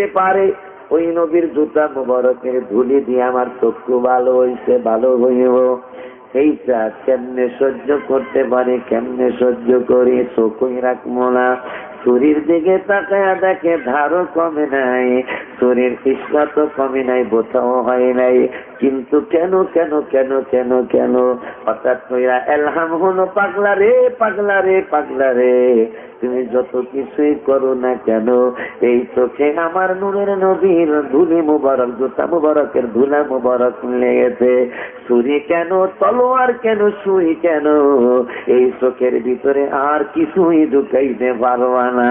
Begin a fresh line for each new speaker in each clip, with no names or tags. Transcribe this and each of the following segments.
হইতে পারে। ওই নবীর জুতা মুবারকের ধুলি দিয়ে আমার চক্ষু ভালো হইছে, ভালো হইব। এইটা কেমনে সহ্য করতে পারি, কেমনে সহ্য করি, চোখই রাখব না। শরীর দিকে তাকায়া দেখে ধারও কমে নাই, শরীর তো কমে নাই বোথাও হয় নাই। কিন্তু কেন কেন কেন কেন কেন? কইরা, এলহাম হলো পাগলা রে পাগলা রে পাগলা রে। তুমি যত কিছুই করো না কেন, এই চোখে আমার নূরের নবীর ধুলি মুবারক, জুতা মুবারকের ধুলা মুবারক লেগেছে। ছুরি কেন, তলোয়ার কেন, সুই কেন? এই চোখের ভিতরে আর কিছুই ঢুকাইতে পারবা না।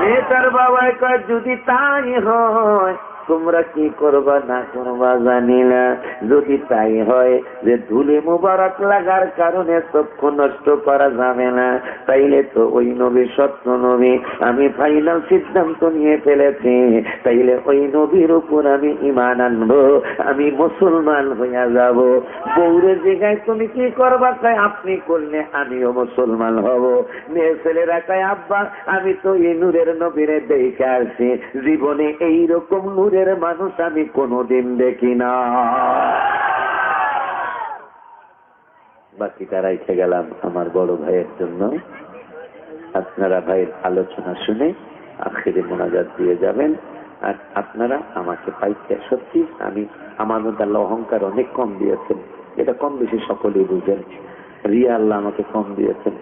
মেয়েটার বাবাই কয়, যদি তাই হয় তোমরা কি করবা না করবা জানি না। যদি তাই হয় যে ধুলে মুবারক লাগার কারণে চক্ষু নষ্ট করা যাবে না, তাইলে তো ওই নবী সত্য নবী। আমি ফাইনাল সিদ্ধান্ত নিয়ে ফেলেছি, তাইলে ওই নবীর উপর আমি ইমান আনব, আমি মুসলমান হইয়া যাব। বৌরে জায়গায় তুমি কি করবা? তাই আপনি করলে আমিও মুসলমান হব। মেয়ে ছেলেরা কয়, আব্বা, আমি তো এই নূরের নবীরে দেখে আসছি। জীবনে এইরকম নূরের মানুষ আমি কোনোদিন দেখি না। বাকিটা রাইখে গেলাম আমার বড় ভাইয়ের জন্য। আপনারা ভাইয়ের আলোচনা শুনে আখেরে মোনাজাত দিয়ে যাবেন। আর আপনারা আমাকে পাইতে সত্যি আমি আমার মধ্যে অহংকার অনেক কম দিয়েছেন। এটা কম বেশি সকলেই বুঝেন। রিয়া আল্লাহ আমাকে কম দিয়েছেন।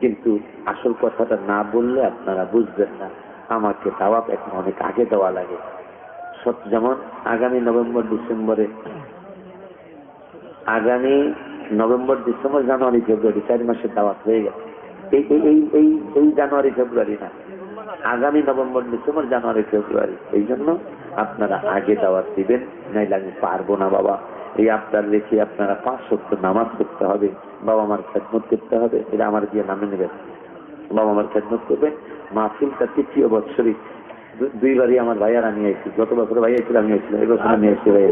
কিন্তু আসল কথাটা না বললে আপনারা বুঝবেন না। আমাকে দাওয়াত এখন অনেক আগে দেওয়া লাগে। যেমন আগামী নভেম্বর, ডিসেম্বরে। আগামী নভেম্বর, ডিসেম্বর, জানুয়ারি, ফেব্রুয়ারি, চার মাসের দাওয়াত হয়ে গেছে। এই, এই- এই এই জানুয়ারি, ফেব্রুয়ারি না। আগামী নভেম্বর, ডিসেম্বর, জানুয়ারি, ফেব্রুয়ারি, এই জন্য আপনারা আগে দাওয়াত দিবেন, নাইলে আমি পারব না বাবা। এই আপনার রেখে আপনারা পাঁচ সত্তর নামাজ করতে হবে, বাবা আমার খেদমত করতে হবে, এটা আমার দিয়ে নামে নেবেন। বাবা আমার খেদমত করবেন, মাহফিলটা তৃতীয় বৎসরই দু- দুইবারই আমার ভাইয়ার আমি আইছি গত বছর ভাই আইছিল আমি আইছিল এই বছর আমি আইছি ভাই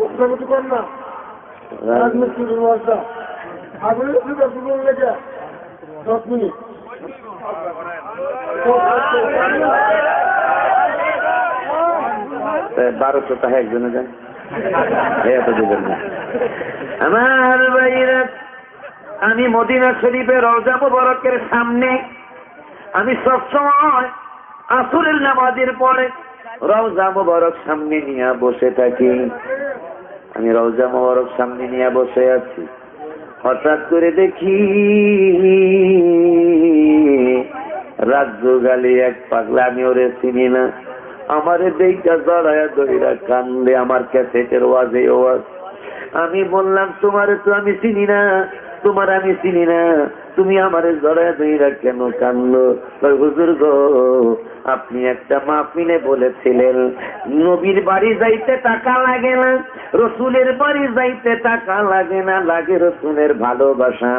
বারোশো টাকা একজনে যান এত দেবেন না আমার ভাইরা আমি মদিনা শরীফের রওজা মুবারকের সামনে আমি সবসময় আসরের নামাজের পরে রওজা মুবারক সামনে নিয়ে বসে থাকি। আমি রওজা মুবারক সামনে নিয়ে বসে আছি। হঠাৎ করে দেখি রাজ্য গালি এক পাগলা, আমি ওরে চিনি না। আমারে দেখা জড়ায়া দইরা কান্দে, আমার ক্যাসেটের ওয়াজ। আমি বললাম, তোমারে তো আমি চিনি না। তোমার আমি চিনি না। তুমি আমার জড়ায় দইরা কেন কান্দো হুজুর গো, আপনি একটা মাহফিলে বলেছিলেন, নবীর বাড়ি যাইতে টাকা লাগে না, রসুলের বাড়ি যাইতে টাকা লাগে না, লাগে রসুলের ভালোবাসা।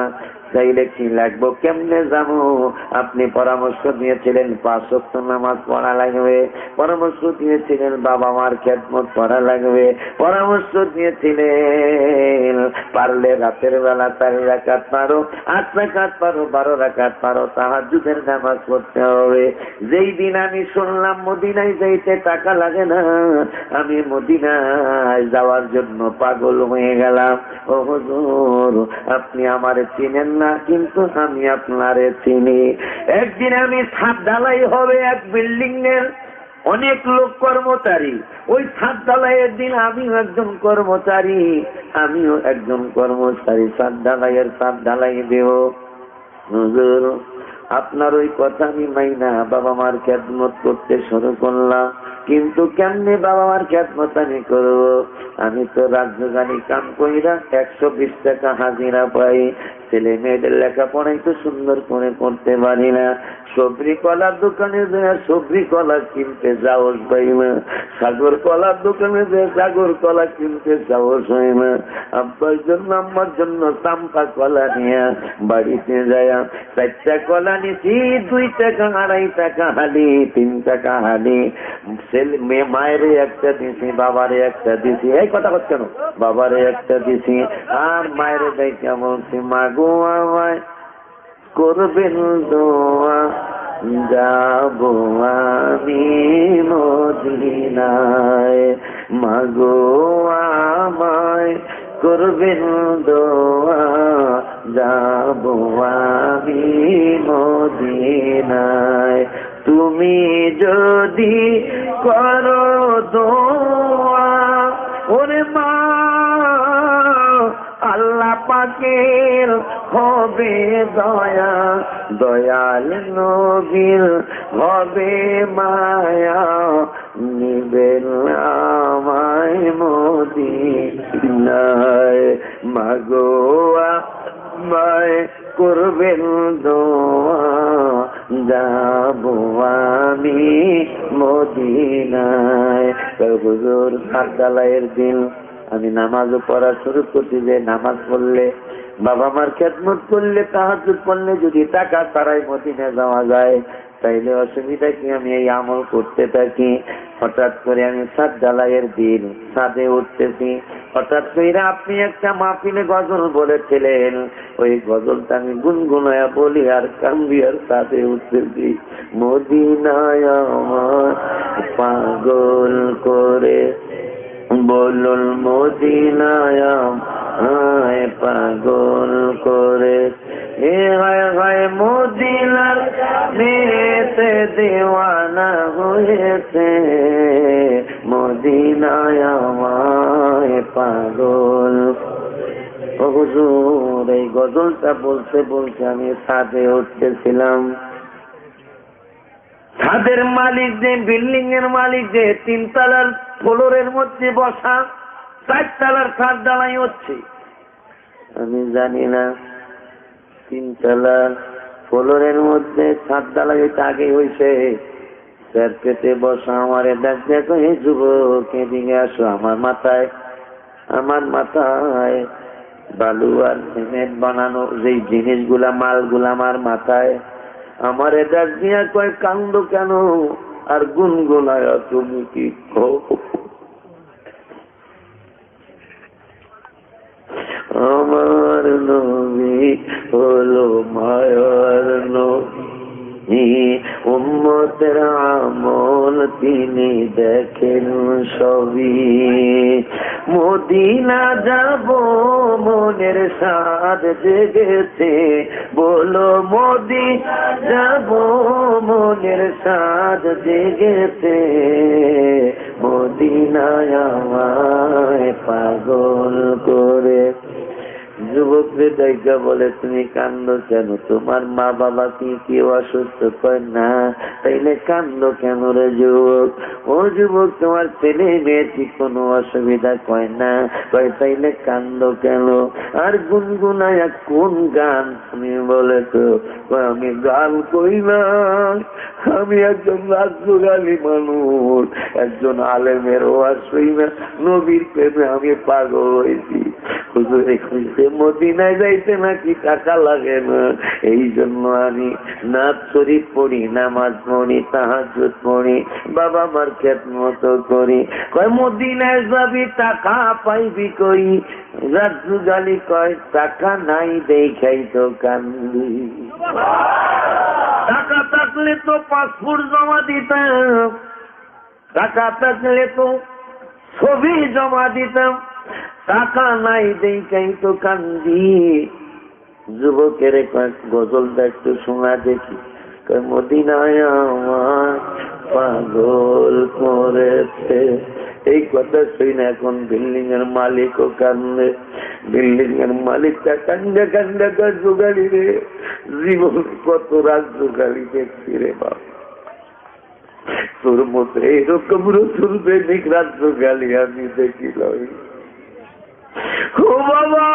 চাইলে কি লাগবো? কেমনে যাব আপনি পরামর্শ দিয়েছিলেন, পাঁচ নামাজ পড়া লাগবে। পরামর্শ দিয়েছিলেন বাবা মার খেদমত পড়া লাগবে। পরামর্শ দিয়েছিলেন, পারলে রাতের বেলা চার রাখাত পারো, আট রাখাত পারো, বারো রাকাত পারো তাহাজুদের নামাজ পড়তে হবে। যেই দিন আমি শুনলাম মদিনায় যাইতে টাকা লাগে না, আমি মদিনায় যাওয়ার জন্য পাগল হয়ে গেলাম। ও হুজুর, আপনি আমার চিনেন না? কিন্তু আমি আপনারে চিনি। একদিন আমি ছাদ ঢালাই হবে এক বিল্ডিং এর অনেক লোক কর্মচারী। ওই ছাদ ঢালাইয়ের দিন আমিও একজন কর্মচারী, আমিও একজন কর্মচারী। ছাদ ঢালাইয়ের ছাদ ঢালাই দেব। আপনার ওই কথা আমি মাইনা বাবা মার খ্যাতমত করতে শুরু করলাম। কিন্তু কেমনে বাবা মার খ্যাতমত আমি করব? আমি তো রাজধানী কাম কইরা একশো বিশ টাকা হাজিরা পাই। ছেলে মেয়েদের লেখাপড়াই তো সুন্দর করে করতে পারি না। সবজি কলার দোকানে সবজি কলা কিনতে যাওয়ার পাই না। সাগর কলার দোকানে যায় সাগর কলা কিনতে যাওয়ার হয় না। আব্বার জন্য আমার জন্য চাম্পা কলা নিয়ে বাড়িতে যায়। চারটা কলা নিছি, দুই টাকা, আড়াই টাকা হালি, তিন টাকা হালি। ছেলে মেয়ে, মায়ের একটা দিছি, বাবারে একটা দিছি। এই কথা হচ্ছে কেন? বাবারে একটা দিছি। আর মায়ের দেখে বলছি, মাগো আমায় করবেন দোয়া। যাব আমি মদিনায়। মাগো আমায় করবেন দোয়া। যাব আমি মদিনায়। তুমি যদি করো দোয়া আল্লাহ পাকের হবে দয়া, দয়াল নবীর হবে মায়া। নিবেন আমায় মদিনায় মাগোয়া মায় করবেন দোয়া। যাব আমি মদিনায়। হুজুর সাতদালাইয়ের দিন আমি নামাজও পড়া শুরু করছি যে নামাজ পড়লে, বাবা মার খেদমত করলে তাহাজ পড়লে যদি টাকা তারাই মদিনে যাওয়া যায়, তাইলে অসুবিধা কি? আমি এই আমল করতে থাকি। হঠাৎ করে আমি সাত ডালাইয়ের দিন সাদে উঠতেছি। হঠাৎ করে আপনি একটা মাহফিলে গজল বলেছিলেন। ওই গজলটা আমি গুনগুনায়া বলি আর কান্দি আর সাদে উঠতেছি। মদিনায় আমার পাগল করে বলুন, মদিনায় হায় পাগল করে। হে হায় হায় মদিনার মেয়েতে দেওয়ানা হয়েছে। মদিনায় আমায় পাগল এই গজলটা বলতে বলতে আমি ছাদে উঠতেছিলাম ছাদের মালিক যে বিল্ডিং এর মালিক যে তিনতলার ফ্লোরের মধ্যে বসা, চারতলার ছাদ ডালাই হচ্ছে। আমি জানি না, তিনতলার ফ্লোরের মধ্যে ছাদ ডালাই আগে হয়েছে স্যার পেটে বসা আমার দেখ, দেখো এই যুবক, এদিকে আসো আমার মাথায়। আমার মাথায় বালু আর সিমেন্ট বানানো, যেই জিনিসগুলা, মালগুলা আমার মাথায়। আমার এটা দিয়া কয়, কান্দ কেন? আর গুনগুনায় তুমি কো আমার নবী হলো মায়ার নবী। উম্মতের আমল তিনি দেখেন সবই। মদিনা যাব, মনের সাদ জেগেছে। বলো মোদি যাব, মনের সাদ জেগেছে। মদিনায় আমায় পাগল করে যুবকরে দেখা বলে, তুমি কান্দ কেন? তোমার মা বাবা কি কেউ অসুস্থ? কয়, না। তাইলে কান্দ কেন রে যুবক? ও যুবক, তোমার ছেলে মেয়ে ঠিক কোনো অসুবিধা? কয়, না। কয়, তাইলে কান্দ কেন? আর গুনগুনায়া, কোন গান তুমি বলে তো আমি গান কই না। আমি একজন রাজ্যগালী মানুষ। একজন আলেমের ওয়াজ শুই না। নবীর প্রেমে আমি পাগল হয়েছি। হুজুর খুঁজতে মদিনায় যাইতে নাকি টাকা লাগে না। এই জন্য আমি নাচ শরীফ পড়ি, নামাজ পড়ি তাহাজ পড়ি, বাবা মার খেত মতো করি। কয়, মদিনায় যাবি, টাকা পাইবি কই? রাজু গালি কয়, টাকা নাই দেখাই তো কান্দি। টাকা থাকলে তো পাসপোর্ট জমা দিতাম। টাকা থাকলে তো ছবি জমা দিতাম। টাকা নাই দেখাই তো কান্দি। যুবকের কয়েক গজলটা একটু শোনা দেখি। মদিনায় পাগল করেছে। এই কথা শুই না, এখন বিল্ডিং এর মালিক ও কান্দে। বিল্ডিং এর মালিকটা কান্দে কান্দে, কয়, জোগাড়ি রে, জীবন কত রাত জোগাড়ি দেখছি রে বাবা তোর মতো এইরকম রসুল প্রেমিক রাত জোগাড়ি আমি দেখি লই ও বাবা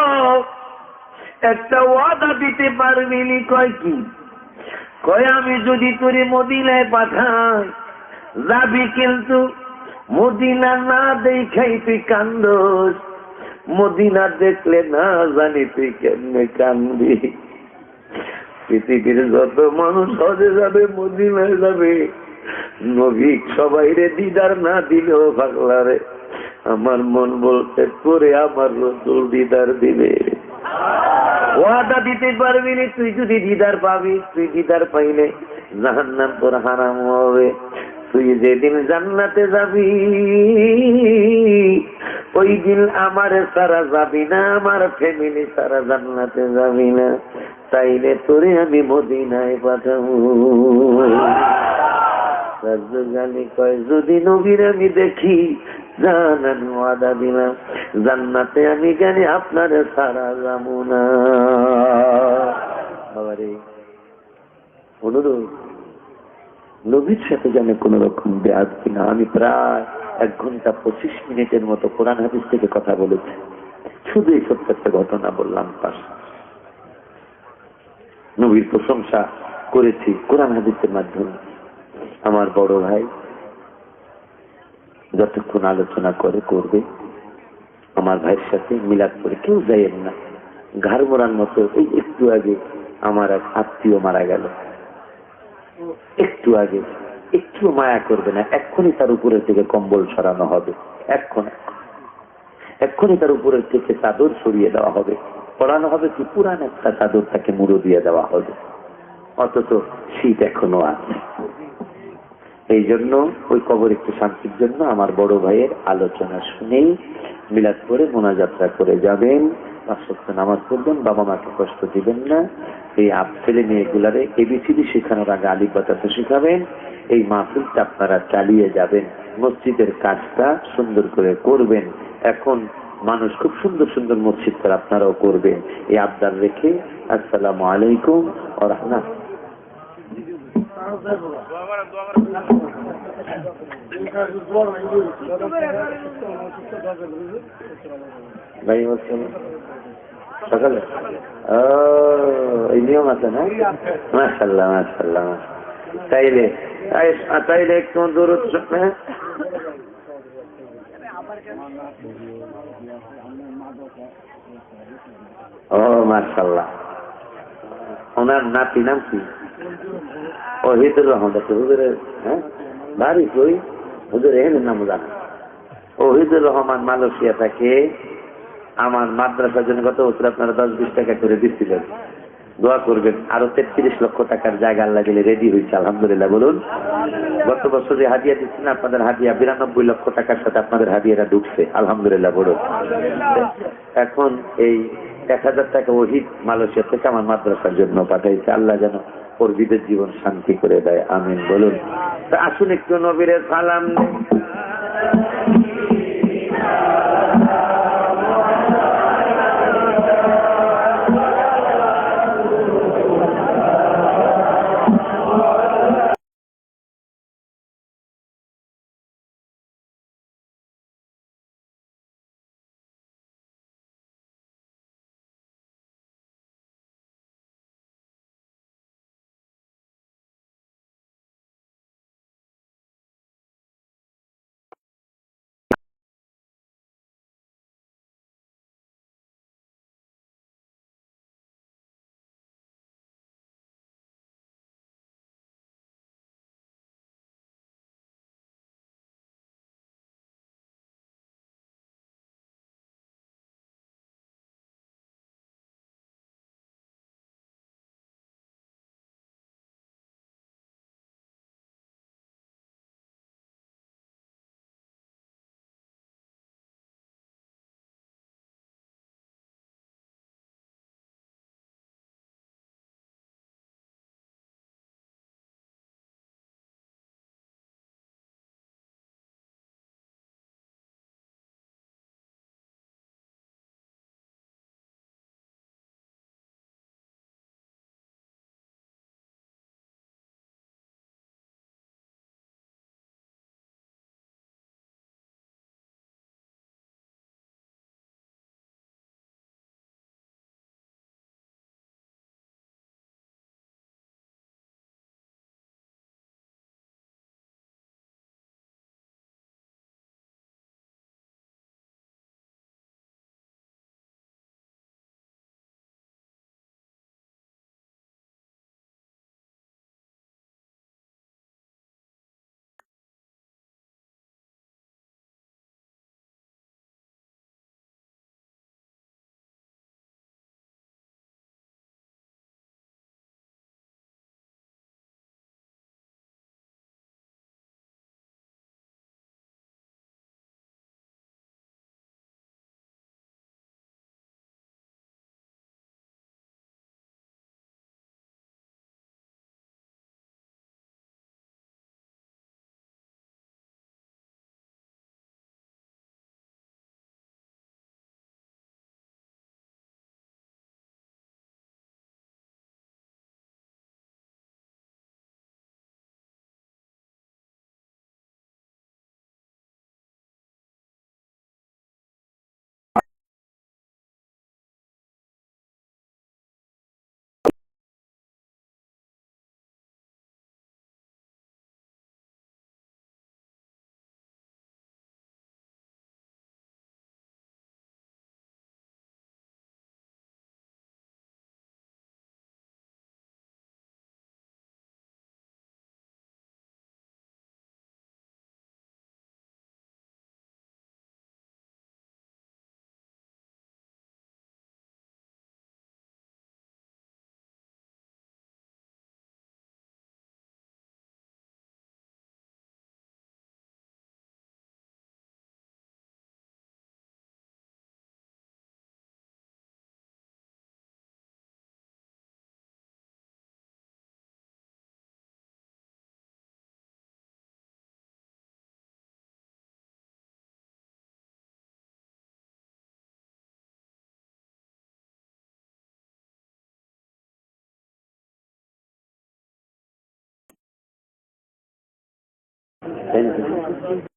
একটা ওয়াদা দিতে পারবি নি কয় কি? কয়, আমি যদি তোরে মদিনায় পাঠাই, যাবি কিন্তু মদিনা না দেখাই তুই কান্দস। মদিনা দেখলে না জানি তুই কেমনে কান্দি পৃথিবীর যত মানুষ হজে যাবে, মদিনায় যাবে, নবী সবাই রে দিদার না দিলেও পাগলা রে। আমার মন বলতে করে আমার রসুল দিদার দিবে। ওয়াদা দিতে পারবি নি, তুই যদি দিদার পাবি, তুই দিদার পাইলে জাহান্নাম তোর হারাম হবে। তুই যেদিন জান্নাতে যাবি ওই দিন আমার সারা যাবি না, আমার ফ্যামিলি সারা জান্নাতে যাবি না। তাইলে তোরে আমি মদিনায় পাঠাবো। রাজ্জালি কয়, যদি নবীর আমি দেখি জান ওয়াদা দিলাম জান্নাতে আমি জানি আপনার সারা যাব না। বাবারে নবীর সাথে যেন কোন রকম ব্যাধ কিনা আমি প্রায় এক ঘণ্টা পঁচিশ মিনিটের মতো কোরআন হাদিস থেকে কথা বলেছি। শুধু এই ছোট্ট একটা ঘটনা বললাম পাশ। নবীর প্রশংসা করেছি কোরআন হাদিসের মাধ্যমে। আমার বড় ভাই যতক্ষণ আলোচনা করে, করবে। আমার ভাইয়ের সাথে মিলাদ করে কেউ যাইয়েন না। ঘাড় মোড়ার মতো এই একটু আগে আমার এক আত্মীয় মারা গেল। একটু আগে, একটু মায়া করবে না, এক্ষুনি তার উপরের থেকে কম্বল সরানো হবে। এক্ষণ, এক্ষুনি তার উপরের থেকে চাদর সরিয়ে দেওয়া হবে। পড়ানো হবে কি? পুরান একটা চাদর তাকে মুড়ো দিয়ে দেওয়া হবে। অথচ শীত এখনও আছে। এই জন্য, ওই কবর একটু শান্তির জন্য আমার বড় ভাইয়ের আলোচনা শুনেই মিলাদ করে মোনাযাত্রা করে যাবেন। পাঁচ সপ্তাহ নামাজ পড়বেন, বাবা মাকে কষ্ট দিবেন না। এই আপ ছেলে মেয়েগুলারে এবিসিডি শেখানোর আগে আলী বাতাসে শেখাবেন। এই মাহফিলটা আপনারা চালিয়ে যাবেন। মসজিদের কাজটা সুন্দর করে করবেন। এখন মানুষ খুব সুন্দর সুন্দর মসজিদ আপনারাও করবেন। এই আবদার রেখে আসসালামু আলাইকুম ও ভাই সকালে? ও, এই নিয়ম আছে না? মাসাল্লাহ মাসাল্লাহ তাইলে তাইলে একটু দূর হ্যাঁ? ও মাসাল্লাহ ওনার নাতি নাম কি? ও হিদুর রহমান ডাক্তার হুজুরের হ্যাঁ? বাড়ি কই? হুজুর এখানে নাম জানা। ও হিদুর রহমান মালয়েশিয়া থেকে আমার মাদ্রাসার জন্য গত বছর আপনারা দশ বিশ টাকা করে দিচ্ছিলেন। দোয়া করবেন, আরও তেত্রিশ লক্ষ টাকার জায়গা আল্লাহ গেলে রেডি হয়েছে, আলহামদুলিল্লাহ, বলুন। গত বছর যে হাদিয়া দিচ্ছেন, আপনাদের হাদিয়া বিরানব্বই লক্ষ টাকার সাথে আপনাদের হাদিয়াটা ঢুকছে, আলহামদুলিল্লাহ, বলুন। এখন এই এক হাজার টাকা ওহিদ মালয়েশিয়া থেকে আমার মাদ্রাসার জন্য পাঠাইছে। আল্লাহ যেন কর্মীদের জীবন শান্তি করে দেয়। আমিন, বলুন। আসুন একটু নবীরের সালাম। Thank you.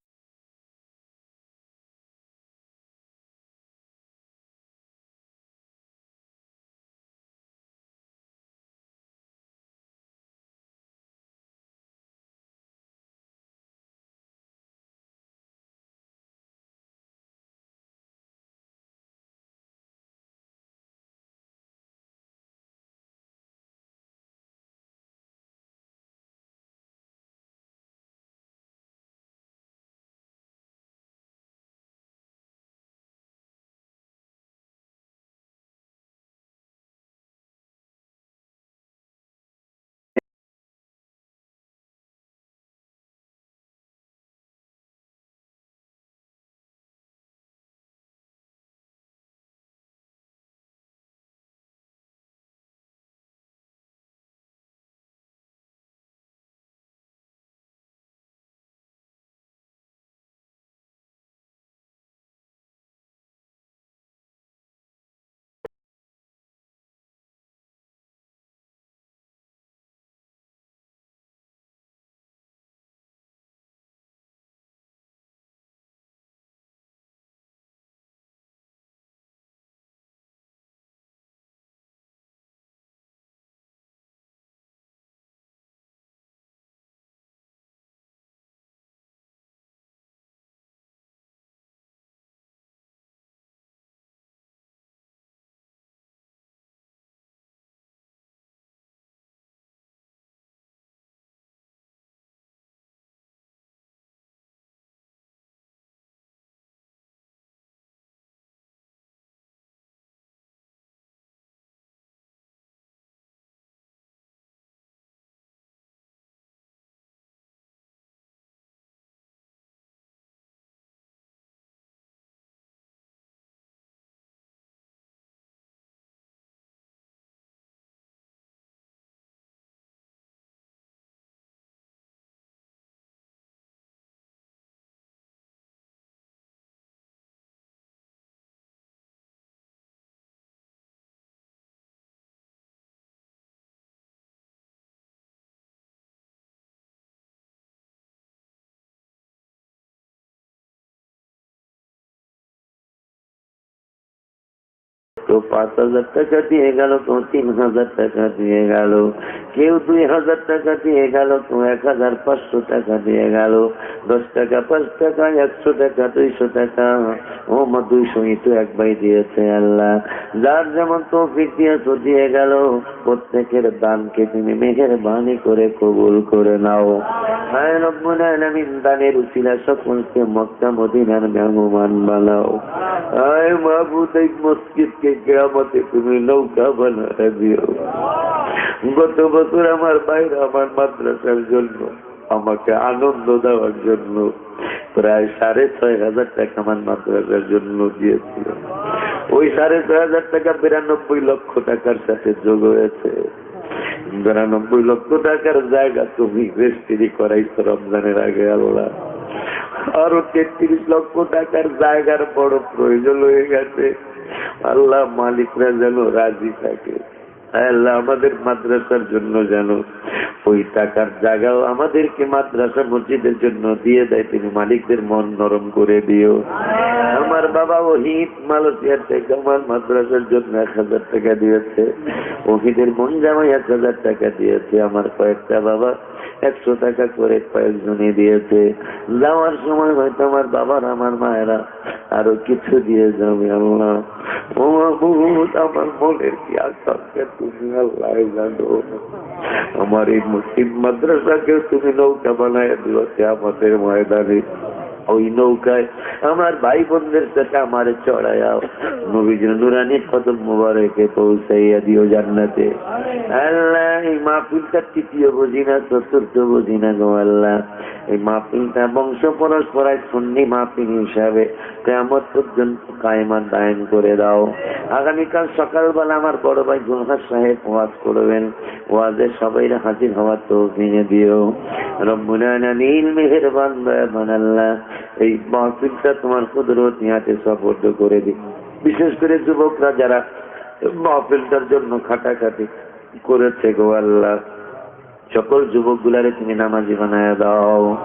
কেউ পাঁচ হাজার টাকা দিয়ে গেল কেউ তিন হাজার টাকা দিয়ে গেল। কেউ দুই হাজার টাকা দিয়ে গেল কেউ এক হাজার পাঁচশো টাকা দিয়ে গেল। দশ টাকা, পাঁচ টাকা, একশো টাকা, দুইশো টাকা। ও মা, দুইশো তো এক ভাই দিয়েছে আল্লাহ। যার যেমন তৌফিক দিয়েছ দিয়ে গেল। প্রত্যেকের দানকে তুমি মেঘের বাণী করে কবুল করে নাও। গত বছর আমার বাইরে আমার মাদ্রাসার জন্য আমাকে আনন্দ দেওয়ার জন্য প্রায় সাড়ে ছয় হাজার টাকা আমার মাদ্রাসার জন্য দিয়েছিল। ওই সাড়ে ছয় হাজার টাকা বিরানব্বই লক্ষ টাকার সাথে যোগ হয়েছে। বিরানব্বই লক্ষ টাকার জায়গা তুমি রেস্ট্রি করাইছো রমজানের আগে, আল্লাহ। আরও তেত্রিশ লক্ষ টাকার জায়গার বড় প্রয়োজন হয়ে গেছে। আল্লাহ মালিকরা যেন রাজি থাকে। আল্লাহ, আমাদের মাদ্রাসার জন্য যেন ওই টাকার জায়গাও আমাদেরকে মাদ্রাসা মসজিদের জন্য দিয়ে দেয়। তিনি মালিকদের মন নরম করে দিও। আমার বাবা ওহিদ মালয়েশিয়ার থেকে আমার মাদ্রাসার জন্য এক হাজার টাকা দিয়েছে। ওহিদের মন জামাই এক হাজার টাকা দিয়েছে, আমার কয়েকটা বাবা একশো টাকা করে কয়েকজনে দিয়েছে। যাওয়ার সময় হয়তো আমার বাবার, আমার মায়েরা আরও কিছু দিয়ে যাবে, আল্লাহ। আমার মনের কি আশঙ্কা তুমি আল্লাহ জানো। আমার এই মুসলিম মাদ্রাসাকে তুমি নৌকা বানায় দিল আমাদের ময়দানে। ওই নৌকায়। আমার ভাই বোনদের সাথে আমার চড়াইয়াও নবীজন নুরানি কদম মুবারকে পৌঁছাইয়া দিও জান্নাতে। আল্লাহ, এই মাহফিলটা তৃতীয় বুঝি না, চতুর্থ বুঝি না গো আল্লাহ। এই মাহফিলটা বংশ পরস্পরায় সুন্নি মাহফিল হিসাবে কেমন পর্যন্ত কায়মান দায়ন করে দাও। আগামীকাল সকালবেলা আমার বড় ভাই গুলহার সাহেব ওয়াজ করবেন। ওয়াজে সবাই হাজির হওয়ার তো ভেঙে দিও। রব্বুল আলামিন মেহেরবান দয়াবান আল্লাহ। এই মাহফিলটা তোমার কুদরত নিহাতে সফর্দ করে দি বিশেষ করে যুবকরা যারা মাহফিলটার জন্য খাটাখাটি করেছে গো আল্লাহ। সকল যুবক গুলারে তুমি নামাজি বানায় দাও।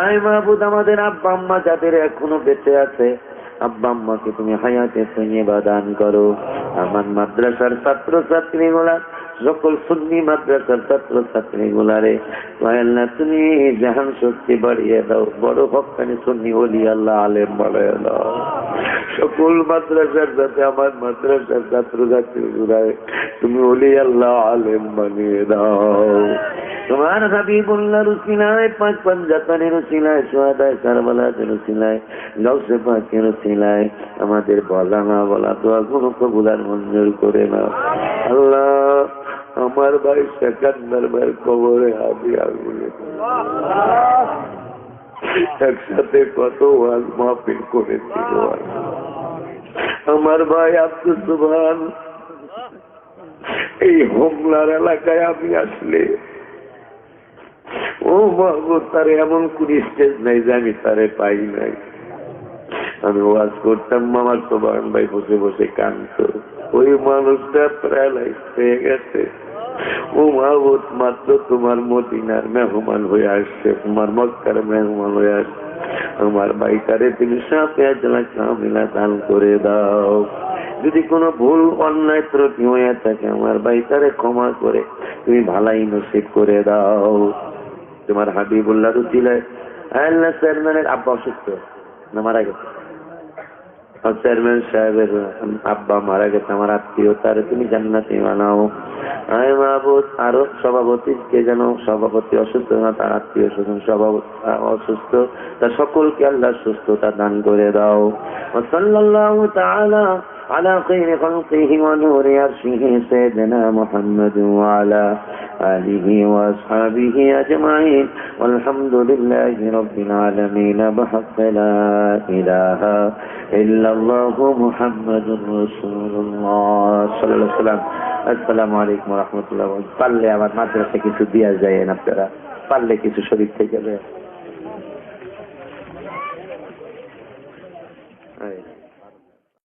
আয় মাহবুদ আমাদের আব্বা আম্মা যাদের এখনও বেঁচে আছে, আব্বা আম্মাকে তুমি হায়াতে বা দান করো। আমার মাদ্রাসার ছাত্র ছাত্রী গুলা সকল সুন্নি মাদ্রাসার ছাত্র ছাত্রী গুলারে আল্লাহ তুমি জাহান শক্তি বাড়িয়ে দাও, বড় ভক্তানি সুন্নি বলি আল্লাহ আলেম বাড়িয়ে দাও। সকল মাদ্রাসার সাথে আমার মাদ্রাসার ছাত্র ছাত্রী গুলারে তুমি বলি আল্লাহ আলেম বানিয়ে দাও। তোমার হাবিবুল্লাহ রুসিলায় পাঁচ পাঞ্জাতানের রুসিলায় সোয়াদায় কারবালাতের রুসিলায় গৌসে পাকের রুসিলায়, আমাদের বলা না বলা দোয়া গুলো কবুলার মঞ্জুর করে না আল্লাহ আমার ভাই সেকান্দার ভাইয়ের কবরে হাবি আগুনে। একসাথে কত ওয়াজ মাহফিল করেছিল। আমার ভাই আব্দুল সুবহান, এই হোমলার এলাকায় আমি আসলে, ও মাহবুব তার এমন কোন স্টেজ নাই যে আমি তারে পাই নাই। আমি ওয়াজ করতাম আমার সোবান ভাই বসে বসে কান্ত ওই মানুষটা প্যারালাইজ হয়ে গেছে। ও মাত্র তোমার মদিনার মেহমান হয়ে আসছে, তোমার মক্কার মেহমান হয়ে আসছে। আমার বাইকারে তুমি সাপে আজলা কামিলা দান করে দাও। যদি কোনো ভুল, অন্যায় ত্রুটি হয়ে থাকে, আমার বাইকারে ক্ষমা করে তুমি ভালাই নসিব করে দাও। তোমার হাবিবুল্লাহ রুচিলায় আল্লাহ চেয়ারম্যানের আব্বা অসুস্থ, না মারা গেছে? চেয়ারম্যান সাহেবের আব্বা মারা গেছে, আমার আত্মীয়, তার তুমি জান্নাতে বানাও আয় মাহবুদ আরো সভাপতি কে যেন সভাপতি অসুস্থ না তার আত্মীয় স্বজন সভাপতি অসুস্থ তা সকলকে আল্লাহ সুস্থতা দান করে দাও সাল্লাল্লাহু তাআলা على خير خلقه ونور عرشه سيدنا محمد وعلى آله وأصحابه أجمعين والحمد لله رب العالمين بحق لا إله إلا الله محمد رسول الله صلى الله عليه وسلم আসসালামু আলাইকুম রহমতুল্লাহ পারলে আমার মাদ্রাসা কিছু দিয়া যায় আপনারা। পারলে কিছু শরীর থেকে যাবে